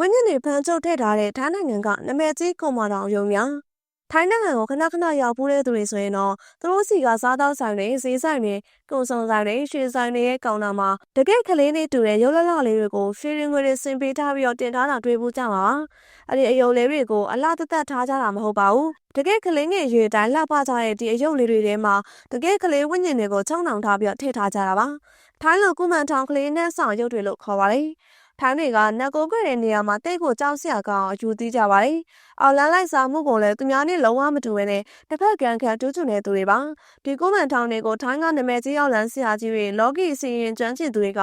ဝင်းညင်တွေဖမ်းချုပ်ထည့်ထားတဲ့ထိုင်းနိုင်ငံကနာမည်ကြီးကွန်မာတောင်ရုံများထိုင်းနိုင်ငံကိုခဏခဏရောက်ပူးတဲ့သူတွေဆိုရင်တော့သူတို့စီကစားတောက်ဆိုင်တွေဈေးဆိုင်တွေကုန်စုံဆိုင်တွေရွှေဆိုင်တွေရဲ့ကောင်တာမှာတကယ်ကလေးလေးတူတဲ့ရုပ်လလလေးတွေကိုရွှေရင်ငွေတွေဆင်ပေးထားပြီးတော့တင်ထားတာတွေ့ဖို့ကြမှာပါအဲ့ဒီအယုံလေးတွေကိုအလားတသက်ထားကြတာမဟုတ်ပါဘူးတကယ်ကလေးငယ်ရွေတိုင်းလှပကြတဲ့ဒီအယုံလေးတွေထဲမှာတကယ်ကလေးဝိညာဉ်တွေကိုချုံနှောင်ထားပြီးတော့ထည့်ထားကြတာပါထိုင်းလိုကုမန်ထောင်ကလေးနဲ့ဆောင်ရုပ်တွေလို့ခေါ်ပါတယ် ထိုင်းတွေကနက်ကိုခွဲတဲ့နေရာမှာတိတ်ကိုကြောက်စရာကောင်းအယူသေးကြပါတယ်။အော်လန်လိုက်စာမှုကိုလည်းသူများနဲ့လုံးဝမတူဘဲနဲ့တစ်ဖက်ကန်ခံတူးချွန်တဲ့သူတွေပါ။ဒီကိုမန်ထောင်တွေကိုထိုင်းကနာမည်ကြီးအောင်လန်ဆရာကြီးတွေလော်ဂီစီရင်ကျွမ်းကျင်သူတွေက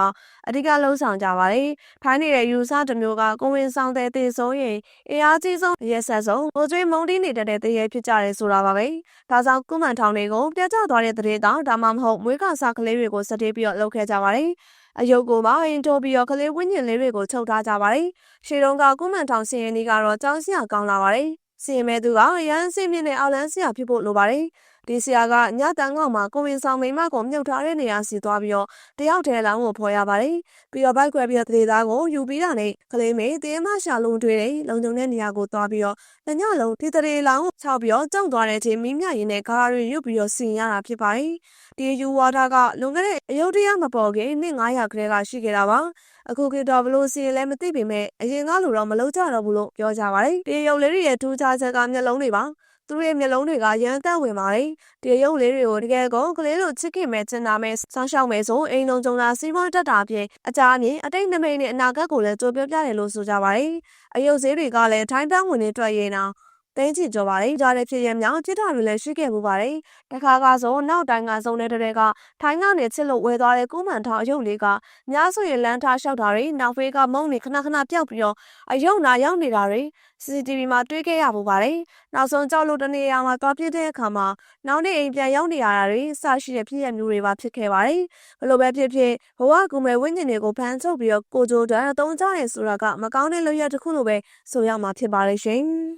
အဓိကလှုံ့ဆော်ကြပါတယ်။ထိုင်းနေတဲ့ယူဆတစ်မျိုးကကိုဝင်ဆောင်တဲ့တေဆုံးရင်အင်အားကြီးဆုံးရဲဆက်ဆုံးဟိုကျွေးမုံတီးနေတဲ့တဲ့ရဲဖြစ်ကြတယ်ဆိုတာပါပဲ။ဒါကြောင့်ကိုမန်ထောင်တွေကိုပြတ်ကျသွားတဲ့တဲ့တောင်ဒါမှမဟုတ်မွေးကစားကလေးတွေကိုစတေးပြီးတော့လှုပ်ခဲ့ကြပါတယ်။ အယုတ်ကိုပါရင်တိုးပြီးတော့ကလေးဝင်းကျင်လေးတွေကိုချုပ်ထားကြပါတယ်။ရှေတုံးကကုမန်ထောင်စီရင်ဒီကတော့ကြောင်းစရာကောင်းလာပါတယ်။စီရင်မဲ့သူကရန်စင်မြင့်နဲ့အောက်လန်းစရာဖြစ်ဖို့လိုပါတယ်။ ဒီဆရာကညတန်းကောင်မှာကိုဝင်ဆောင်မိမကိုမြုပ်ထားတဲ့နေရာစီသွားပြီးတော့တယောက်တည်းလောင်းကိုဖော်ရပါတယ်။ပြီးတော့ဘိုက်ခွဲပြီးတော့တေသားကိုယူပြီးတာနဲ့ကလေးမေတေးမရှာလုံးတွေ့တယ်လုံုံတဲ့နေရာကိုသွားပြီးတော့တညလုံးဒီတရေလောင်းကိုခြောက်ပြီးတော့ကြောက်သွားတဲ့ချိန်မိမြရင်နဲ့ဂါရီရွတ်ပြီးတော့စီရင်ရတာဖြစ်ပါတယ်။ဒီယူဝါဒကလွန်ခဲ့တဲ့အယုဒ္ဓယမပေါ်ခင်နှစ်900ခရဲကရှိခဲ့တာပါ။အခုကတော့ဘလို့စီရင်လည်းမသိပေမဲ့အရင်ကလိုတော့မလုပ်ကြတော့ဘူးလို့ပြောကြပါတယ်။ဒီရုပ်လေးတွေရဲ့ထူးခြားချက်ကမျက်လုံးတွေပါ။ သူတို့ရဲ့မျက်လုံးတွေကရမ်းတက်ဝင်ပါတယ်။ဒီရုပ်လေးတွေကိုတကယ်ကောကလေးတို့ချစ်ခင်မဲ့ကျင်နာမဲ့စောင်းရှောက်မဲ့ဆိုအိမ်လုံးကြုံတာစီးပွားတက်တာအပြင်အကြအမြင်အတိတ်နမိတ်နဲ့အနာဂတ်ကိုလည်းကြိုပြောပြတယ်လို့ဆိုကြပါတယ်။အယုတ်ဈေးတွေကလည်းထိုင်းတန်းဝင်နေတွေ့ရင်တော့ တင်းချီကြောပါတယ်ကြားတဲ့ဖြစ်ရမြောင်ပြစ်တာတွေလည်းရှိခဲ့မှုပါတယ်တခါကဆိုနောက်တိုင်းကစုံတဲ့တဲ့ကထိုင်းကနေချစ်လို့ဝဲသွားတဲ့ကုမန်ထောင်အယုတ်လေးကများဆိုရင်လမ်းထားလျှောက်တာတွေနောက်ဖေးကမုံနေခဏခဏပျောက်ပြီးတော့အယုတ်နာရောက်နေတာတွေ CCTV မှာတွေ့ခဲ့ရမှုပါတယ်နောက်ဆုံးကြောက်လို့တနေရာမှာသွားပြစ်တဲ့အခါမှာနောက်နေ့အိမ်ပြန်ရောက်နေရတာတွေစရှိတဲ့ဖြစ်ရမျိုးတွေပါဖြစ်ခဲ့ပါတယ်ဘလို့ပဲဖြစ်ဖြစ်ဘဝကူမဲ့ဝိညာဉ်တွေကိုဖမ်းချုပ်ပြီးတော့ကိုကြိုတန်းအသုံးချရဲဆိုတာကမကောင်းတဲ့လုပ်ရတစ်ခုလိုပဲဆိုရမှာဖြစ်ပါလိမ့်ရှင်